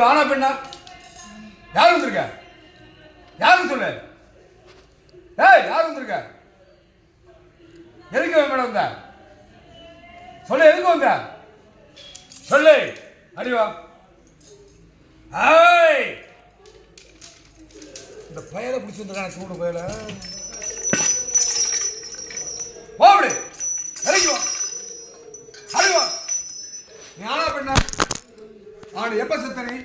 சொல்லு ஆனா பெண்ணா? யார் வந்திருக்க? யாருன்னு சொல்லு? ஏய் யார் வந்திருக்க? எதுக்கு மேடம் வந்த? சொல்லு எதுக்கு வந்த? சொல்லு. அறிவா ஏய்! இந்த பயலை பிடிச்சி சூடு பயலை. ஆடு எப்ப செத்த நீ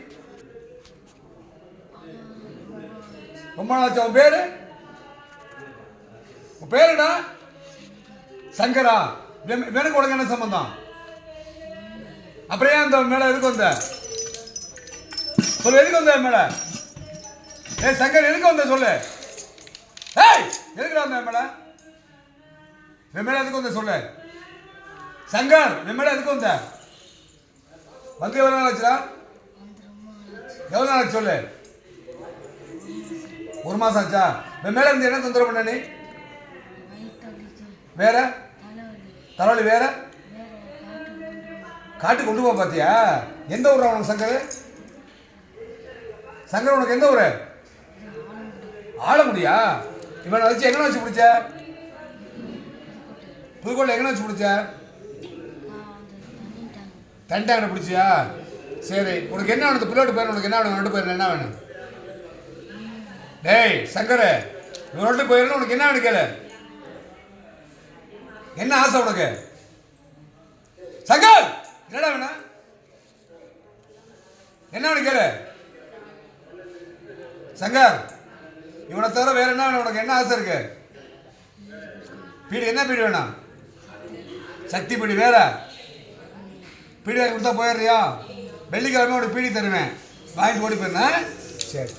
ரொம்ப நாளாச்சு அவன் பேரு? உன் பேருடா? சங்கரா. இவன்- கூட உனக்கு என்ன சம்பந்தம்? அப்புறம் ஏன் அந்த மேல எதுக்கு வந்த? சொல்லு எதுக்கு வந்த மேல? ஏ சங்கர் எதுக்கு வந்த சொல்லு? ஏய் எதுக்குடா வந்த மேல? என் மேல எதுக்கு வந்த சொல்லு? சங்கர் என் மேல எதுக்கு வந்த? வந்து எவ்வளோ நாள் ஆச்சுடா? எவ்வளோ நாள் ஆச்சு சொல்லு. ஒரு மாதம் ஆச்சா? இப்போ மேலே இருந்து என்ன தொந்தரவு பண்ண நீ? வேற? தலைவலி வேற? காட்டு கொண்டு போக பார்த்தியா எந்த ஊர் உனக்கு சங்கர்? சங்கர் உனக்கு எந்த ஊர்? ஆலமுடியா இவனை வச்சு எங்கே வச்சு பிடிச்ச? புதுக்கோட்டை எங்கே வச்சு பிடிச்ச? தண்டாங்கட பிடிச்சியா? சரி உனக்கு என்ன வேணும்? இந்த பிள்ளோட்டு பேர் உனக்கு என்ன வேணும்? ரெண்டு பேர் என்ன வேணும்? டேய் சங்கர் இவனோட்டு போயிடணும் உனக்கு என்ன வேணும் கேளு. என்ன ஆசை உனக்கு? சங்கர் என்னடா வேணும்? என்ன வேணும் கேளு. சங்கர் இவனை தவிர வேற என்ன வேணும்? உனக்கு என்ன ஆசை இருக்கு? பீடி என்ன பீடி வேணும்? சக்தி பீடி வேற? பீடி கொடுத்தா போயிடுறியா? வெள்ளிக்கிழமை ஒரு பீடி தருவேன். வாங்கிட்டு ஓடி போயிருந்தேன் சரி.